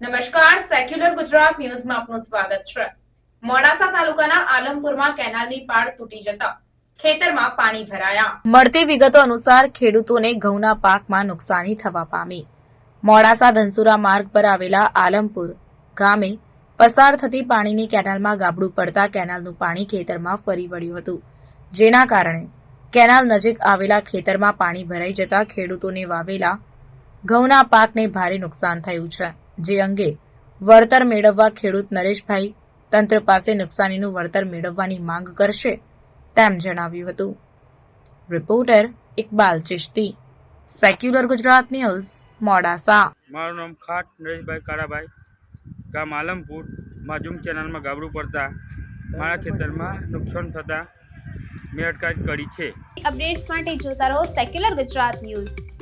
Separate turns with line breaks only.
Secular Gujarat ન્યૂઝમાં આપનું સ્વાગત છે. મોડાસા તાલુકાના આલમપુરમાં કેનાલની પાળ તૂટી જતા ખેતરમાં પાણી ભરાયા. મળતી વિગતો અનુસાર ખેડૂતોને ઘઉંના પાકમાં નુકસાની થવા પામી. મોડાસા ધનસુરા માર્ગ પર આવેલા આલમપુર ગામે પસાર થતી પાણીની કેનાલમાં ગાબડું પડતા કેનાલનું પાણી ખેતરમાં ફરી વળ્યું હતું. જેના કારણે કેનાલ નજીક આવેલા ખેતરમાં પાણી ભરાઈ જતા ખેડૂતોને વાવેલા ઘઉંના પાકને ભારે નુકસાન થયું છે. જે અંગે વળતર મેળવવા ખેડૂત નરેશભાઈ તંત્ર પાસે નુકસાનીનું વળતર મેળવવાની માંગ કરશે તેમ જણાવ્યું હતું. Reporter Iqbal Chishti secular Gujarat news Modasa.
મારું નામ ખાટ નરેશભાઈ કારાભાઈ ગામ આલમપુર. માજુમ કેનાલમાં ગાબડું પડતા મારા ખેતરમાં નુકસાન થતાં મેં અટકાયત કરી છે.
અપડેટ્સ માટે જોતા રહો સેક્યુલર ગુજરાત ન્યૂઝ.